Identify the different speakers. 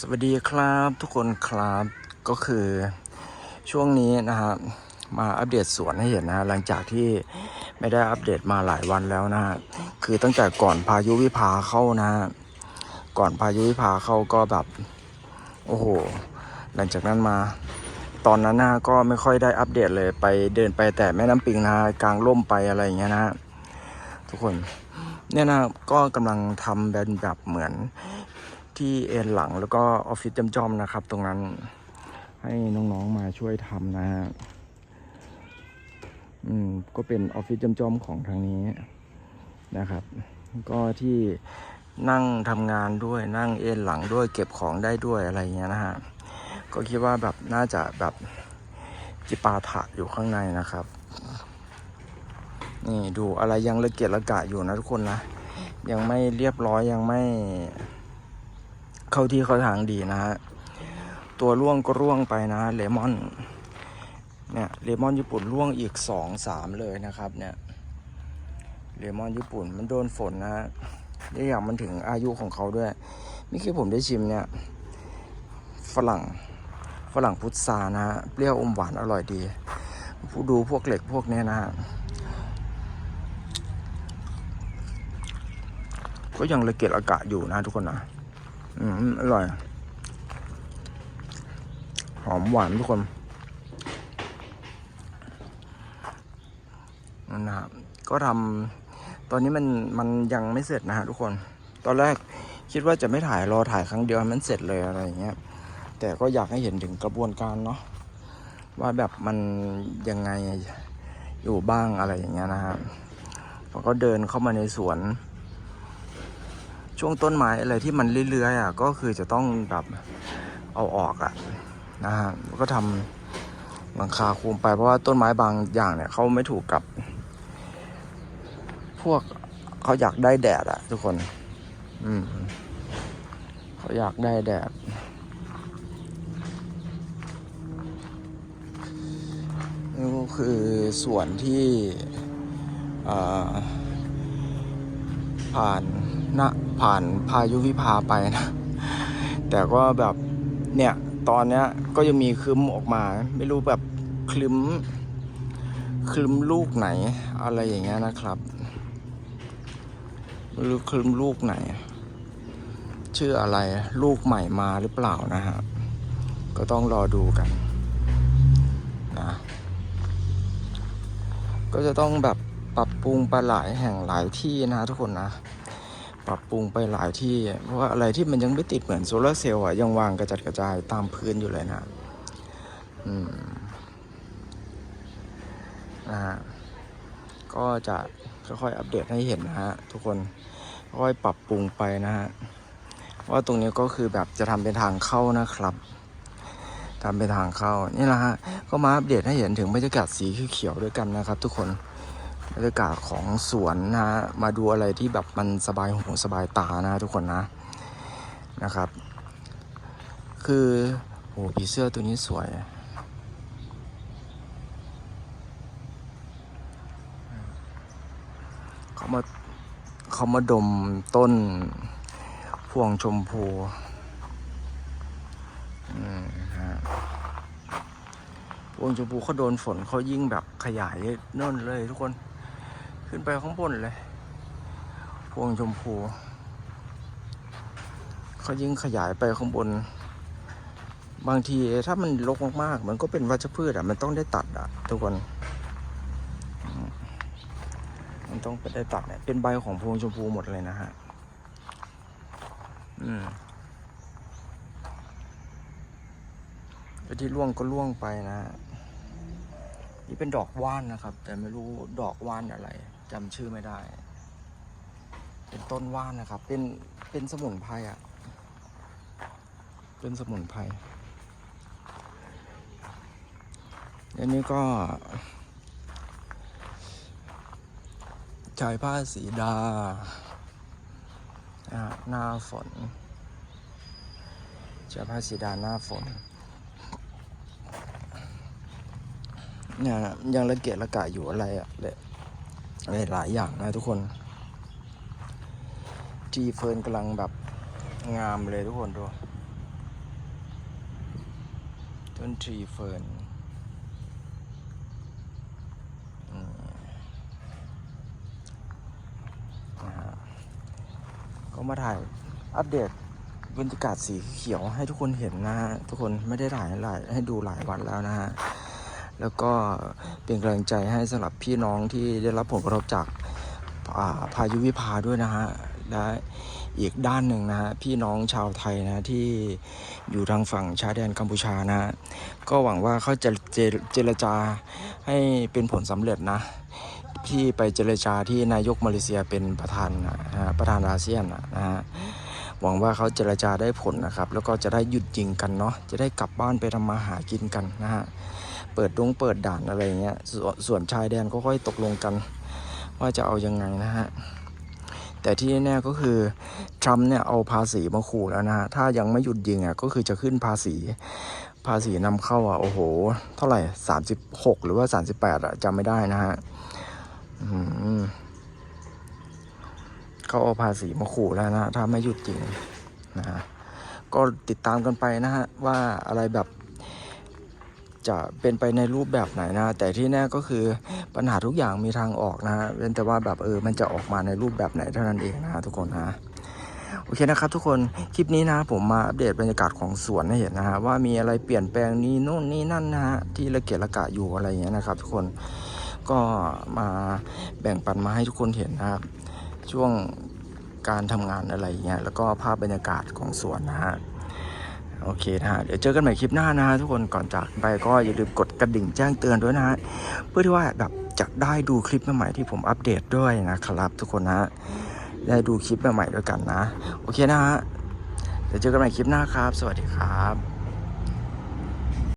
Speaker 1: สวัสดีครับทุกคนครับก็คือช่วงนี้นะฮะมาอัปเดตสวนให้เห็นนะหลังจากที่ไม่ได้อัปเดตมาหลายวันแล้วนะคือตั้งแต่ก่อนพายุวิภาเข้านะก่อนพายุวิภาเข้าก็แบบโอ้โหหลังจากนั้นมา ตอนนั้นนะก็ไม่ค่อยได้อัปเดตเลยไปเดินไปแต่แม่น้ำปิงนะกลางร่มไปอะไรอย่างเงี้ยนะทุกคนเนี่ยนะก็กำลังทำเป็นแบบเหมือน ที่เอ็นหลังแล้วก็ออฟฟิศจอมๆนะครับ ตรงนั้นให้น้องๆมาช่วยทำนะฮะอืมก็เป็นออฟฟิศจอมๆของทางนี้นะครับ ก็ที่นั่งทำงานด้วยนั่งเอ็นหลังด้วยเก็บของได้ด้วยอะไรเงี้ยนะฮะก็คิดว่าแบบน่าจะแบบจิปาถะอยู่ข้างในนะครับ นี่ดูอะไรยังละเกียดละกะอยู่นะทุกคนนะ ยังไม่เรียบร้อยยังไม่ เข้าที่เข้าทางดีนะฮะตัวร่วงก็ร่วงไปนะเลมอนเนี่ยเลมอนญี่ปุ่นร่วงอีกสองสามเลยนะครับเนี่ยเลมอนญี่ปุ่นมันโดนฝนนะฮะนี่อย่างมันถึงอายุของเขาด้วยนี่คือผมได้ชิมเนี่ยฝรั่งฝรั่งพุทรานะฮะเปรี้ยวอมหวานอร่อยดีผู้ดูพวกเหล็กพวกเนี้ยนะฮะก็ยังระเกียดอากาศอยู่นะทุกคนนะ อืมอร่อย หอมหวานทุกคนนะครับก็ทำตอนนี้มันมันยังไม่เสร็จนะฮะทุกคน ตอนแรกคิดว่าจะไม่ถ่ายรอถ่ายครั้งเดียวมันเสร็จเลยอะไรอย่างเงี้ย แต่ก็อยากให้เห็นถึงกระบวนการเนาะว่าแบบมันยังไงอยู่บ้างอะไรอย่างเงี้ยนะฮะพอก็เดินเข้ามาในสวน ช่วงต้นไม้อะไรที่มันเลื้อยๆอะก็คือจะต้องแบบเอาออกอะนะฮะก็ทำหลังคาคุมไปเพราะว่าต้นไม้บางอย่างเนี่ยเขาไม่ถูกกับ พวกเขาอยากได้แดดอะ ทุกคน อืมเขาอยากได้แดดนี่ก็คือส่วนที่อ่า ผ่านนะผ่านพายุวิภาไปนะ แต่ก็แบบเนี่ยตอนเนี้ยก็ยังมีคลึ้มออกมา ไม่รู้แบบคลึ้มคลึ้มลูกไหน อะไรอย่างเงี้ยนะครับไม่รู้คลึ้มลูกไหน ชื่ออะไรลูกใหม่มาหรือเปล่านะฮะก็ต้องรอดูกันนะก็จะต้องแบบ ปรับปรุงไปหลายแห่งหลายที่นะทุกคนนะ ปรับปรุงไปหลายที่ เพราะว่าอะไรที่มันยังไม่ติดเหมือนโซลาร์เซลล์อะยังวางกระจัดกระจายตามพื้นอยู่เลยนะอืมนะฮะก็จะค่อยๆอัปเดตให้เห็นนะฮะทุกคนค่อยปรับปรุงไปนะฮะว่าตรงนี้ก็คือแบบจะทำเป็นทางเข้านะครับทำเป็นทางเข้านี่แหละฮะก็มาอัปเดตให้เห็นถึงบรรยากาศสีเขียวๆด้วยกันนะครับ ทุกคน บรรยากาศของสวนนะ มาดูอะไรที่แบบมันสบายหูสบายตานะทุกคนนะนะครับ คือโอ้ผีเสื้อตัวนี้สวยเขามาเขามาดมต้นพวงชมพูอืมฮะพวงชมพูเขาโดนฝนเขายิ่งแบบขยายเน่นเลยทุกคน ขึ้นไปข้างบนเลย พวงชมพู เขายิ่งขยายไปข้างบน บางทีถ้ามันรกมากๆ มันก็เป็นวัชพืชอะ มันต้องได้ตัดอะ ทุกคน มันต้องไปได้ตัดเนี่ย เป็นใบของพวงชมพูหมดเลยนะฮะ อืมไอ้ที่ร่วงก็ร่วงไปนะ นี่เป็นดอกว่านนะครับ แต่ไม่รู้ดอกว่านอะไร จำชื่อไม่ได้ เป็นต้นว่านนะครับ เป็น เป็นสมุนไพรอะ เป็นสมุนไพร อันนี้ก็ชายผ้าสีดา หน้าฝนชายผ้าสีดาหน้าฝนเนี่ยยังระเกียดระกะอยู่อะไรอะเละ หลายอย่างนะทุกคน ที่เฟิร์นกำลังแบบงามเลยทุกคนดู ต้นทรีเฟิร์นก็มาถ่ายอัปเดตบรรยากาศสีเขียวให้ทุกคนเห็นนะฮะทุกคนไม่ได้ถ่ายหลายให้ดูหลายวันแล้วนะฮะ แล้วก็เป็นกำลังใจให้สำหรับพี่น้องที่ได้รับผลกระทบจากาพายุวิภาด้วยนะฮะและอีกด้านหนึ่งนะฮะพี่น้องชาวไทยนะที่อยู่ทางฝั่งชายแดนกัมพูชานะฮะก็หวังว่าเขาจะเจเจรจาให้เป็นผลสำเร็จนะที่ไปเจรจาที่นายกมาเลเซียเป็นประธานนะฮะประธานอาเซียนนะฮะหวังว่าเขาเจรจาได้ผลนะครับ แล้วก็จะได้หยุดยิงกันเนาะจะได้กลับบ้านไปทำมาหากินกันนะฮะ เปิดดงเปิดด่านอะไรเงี้ยสส่วนชายแดนก็ค่อยตกลงกัน ว่าจะเอายังไงนะฮะ แต่ที่แน่ก็คือทรัมป์เนี่ยเอาภาษีมาขู่แล้วนะฮะ ถ้ายังไม่หยุดยิงอะก็คือจะขึ้นภาษี ภาษีนำเข้าอะโอ้โห เท่าไหร่สามสิบหกหรือว่าสามสิบแปดอะจำไม่ได้นะฮะเขาเอาภาษีมาขู่แล้วนะ ถ้าไม่หยุดยิงนะฮะก็ติดตามกันไปนะฮะ ว่าอะไรแบบ จะเป็นไปในรูปแบบไหนนะ แต่ที่แน่ก็คือปัญหาทุกอย่างมีทางออกนะเว้นแต่ว่าแบบเออมันจะออกมาในรูปแบบไหนเท่านั้นเองนะทุกคนนะโอเคนะครับทุกคนคลิปนี้นะผมมาอัปเดตบรรยากาศของสวนให้เห็นนะฮะว่ามีอะไรเปลี่ยนแปลงนี้โน่นนี่นั่นนะฮะที่ระเกะระกะอยู่อะไรอย่างเงี้ยนะครับ ทุกคนก็มาแบ่งปันมาให้ทุกคนเห็นนะครับ ช่วงการทำงานอะไรอย่างเงี้ยแล้วก็ภาพบรรยากาศของสวนนะฮะ โอเคนะฮะ เดี๋ยวเจอกันใหม่คลิปหน้านะฮะทุกคนก่อนจากไปก็อย่าลืมกดกระดิ่งแจ้งเตือนด้วยนะฮะ เพื่อที่ว่าแบบจะได้ดูคลิปใหม่ๆที่ผมอัปเดตด้วยนะครับ ทุกคนนะฮะได้ดูคลิปใหม่ๆด้วยกันนะ โอเคนะฮะ เดี๋ยวเจอกันใหม่คลิปหน้าครับ สวัสดีครับ